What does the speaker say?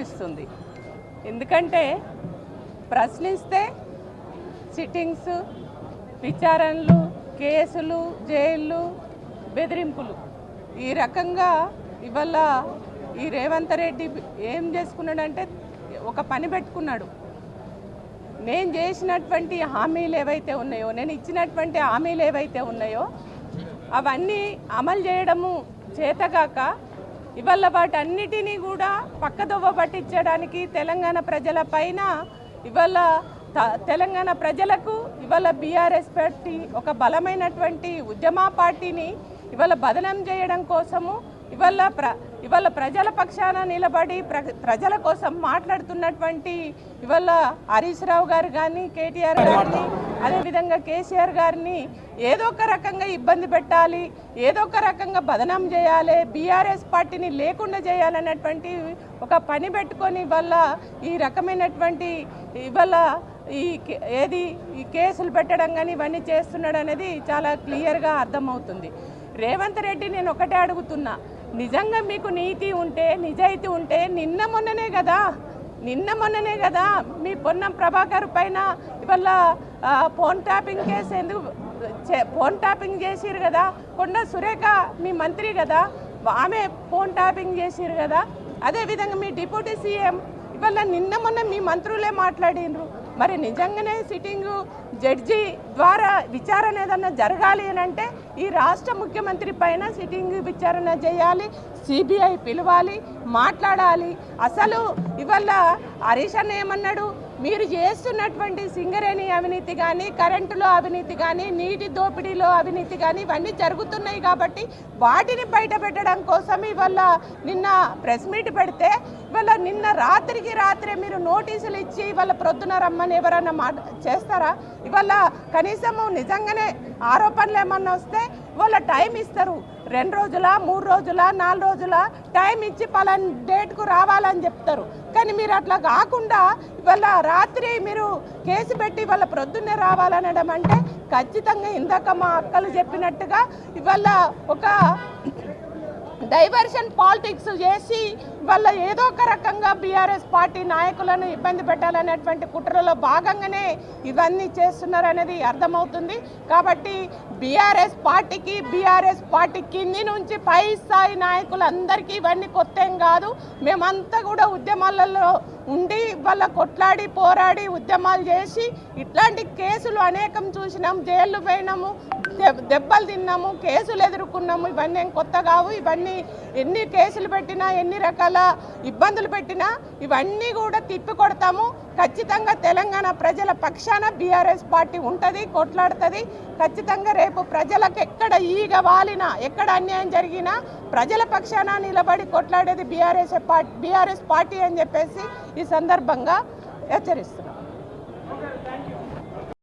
అనిపిస్తుంది ఎందుకంటే ప్రశ్నిస్తే సిట్టింగ్స్ విచారణలు కేసులు జైళ్ళు బెదిరింపులు. ఈ రకంగా ఇవాళ ఈ రేవంత్ రెడ్డి ఏం చేసుకున్నాడంటే ఒక పని పెట్టుకున్నాడు. నేను చేసినటువంటి హామీలు ఏవైతే ఉన్నాయో నేను ఇచ్చినటువంటి హామీలు ఏవైతే ఉన్నాయో అవన్నీ అమలు చేయడము చేతగాక ఇవాళ వాటన్నిటినీ కూడా పక్కదొవ్వ పట్టించడానికి తెలంగాణ ప్రజల పైన ఇవాళ త- తెలంగాణ ప్రజలకు ఇవాళ బీఆర్ఎస్ పార్టీ ఒక బలమైనటువంటి ఉద్యమ పార్టీని ఇవాళ బదనం చేయడం కోసము ఇవాళ ప్ర ఇవాళ ప్రజల పక్షాన నిలబడి ప్ర ప్రజల కోసం మాట్లాడుతున్నటువంటి ఇవాళ హరీష్ రావు గారు కానీ కేటీఆర్ గారిని అదేవిధంగా కేసీఆర్ గారిని ఏదో ఒక రకంగా ఇబ్బంది పెట్టాలి ఏదో ఒక రకంగా బదనాం చేయాలి బీఆర్ఎస్ పార్టీని లేకుండా చేయాలన్నటువంటి ఒక పని పెట్టుకొని ఇవాళ ఈ రకమైనటువంటి ఇవాళ ఈ కే- ఏది ఈ కేసులు పెట్టడం కానీ ఇవన్నీ చేస్తున్నాడు అనేది చాలా క్లియర్గా అర్థమవుతుంది. రేవంత్ రెడ్డి నేను ఒకటే అడుగుతున్నా నిజంగా మీకు నీతి ఉంటే నిజాయితీ ఉంటే నిన్న మొన్ననే కదా? నిన్న మొన్ననే కదా? మీ పొన్నం ప్రభాకర్ పైన ఇవాళ ఫోన్ ట్యాపింగ్ కేసు ఎందుకు చే- ఫోన్ ట్యాపింగ్ చేసిరు కదా? కొండ సురేఖ మీ మంత్రి కదా? ఆమె ఫోన్ ట్యాపింగ్ చేసిరు కదా? అదేవిధంగా మీ డిప్యూటీ సీఎం ఇవాళ నిన్న మొన్న మీ మంత్రులే మాట్లాడినరు మరి నిజంగానే సిట్టింగ్ జడ్జి ద్వారా విచారణ ఏదన్నా జరగాలి అని అంటే ఈ రాష్ట్ర ముఖ్యమంత్రి పైన సిట్టింగ్ విచారణ చేయాలి సిబిఐ పిలవాలి మాట్లాడాలి. అసలు ఇవాళ హరీష్ అన్న ఏమన్నాడు? మీరు చేస్తున్నటువంటి సింగరేణి అవినీతి కానీ కరెంటులో అవినీతి కానీ నీటి దోపిడీలో అవినీతి కానీ ఇవన్నీ జరుగుతున్నాయి కాబట్టి వాటిని బయట పెట్టడం కోసం ఇవాళ నిన్న ప్రెస్ మీట్ పెడితే ఇవాళ నిన్న రాత్రికి రాత్రే మీరు నోటీసులు ఇచ్చి ఇవాళ ప్రొద్దున రమ్మని ఎవరన్నా మాట చేస్తారా? ఇవాళ కనీసము నిజంగానే ఆరోపణలు ఏమన్నా వస్తే వాళ్ళ టైం ఇస్తారు. రెండు రోజుల మూడు రోజుల నాలుగు రోజుల టైం ఇచ్చి పలాన్ డేట్కు రావాలని చెప్తారు. కానీ మీరు అట్లా కాకుండా ఇవాళ రాత్రి మీరు కేసు పెట్టి ఇవాళ ప్రొద్దున్నే రావాలనడం అంటే ఖచ్చితంగా ఇందాక మా అక్కలు చెప్పినట్టుగా ఇవాళ ఒక డైవర్షన్ పాలిటిక్స్ చేసి వాళ్ళ ఏదో ఒక రకంగా బీఆర్ఎస్ పార్టీ నాయకులను ఇబ్బంది పెట్టాలనేటువంటి కుట్రలో భాగంగానే ఇవన్నీ చేస్తున్నారు అనేది అర్థమవుతుంది. కాబట్టి బీఆర్ఎస్ పార్టీకి బీఆర్ఎస్ పార్టీ కింది నుంచి పై స్థాయి నాయకులందరికీ ఇవన్నీ కొత్త ఏం కాదు. మేమంతా కూడా ఉద్యమాలలో ఉండి వాళ్ళ కొట్లాడి పోరాడి ఉద్యమాలు చేసి ఇట్లాంటి కేసులు అనేకం చూసినాం. జైళ్ళు పోయినాము దెబ్బలు తిన్నాము కేసులు ఎదుర్కొన్నాము. ఇవన్నీ ఏం కొత్త కావు. ఇవన్నీ ఎన్ని కేసులు పెట్టినా ఎన్ని రకాల ఇబ్బందులు పెట్టినా ఇవన్నీ కూడా తిప్పి కొడతాము. ఖచ్చితంగా తెలంగాణ ప్రజల పక్షాన బీఆర్ఎస్ పార్టీ ఉంటుంది కొట్లాడుతుంది. ఖచ్చితంగా రేపు ప్రజలకు ఎక్కడ ఈగ వాలినా ఎక్కడ అన్యాయం జరిగినా ప్రజల పక్షాన నిలబడి కొట్లాడేది బీఆర్ఎస్ పార్టీ బీఆర్ఎస్ పార్టీ అని చెప్పేసి ఈ సందర్భంగా హెచ్చరిస్తున్నాం.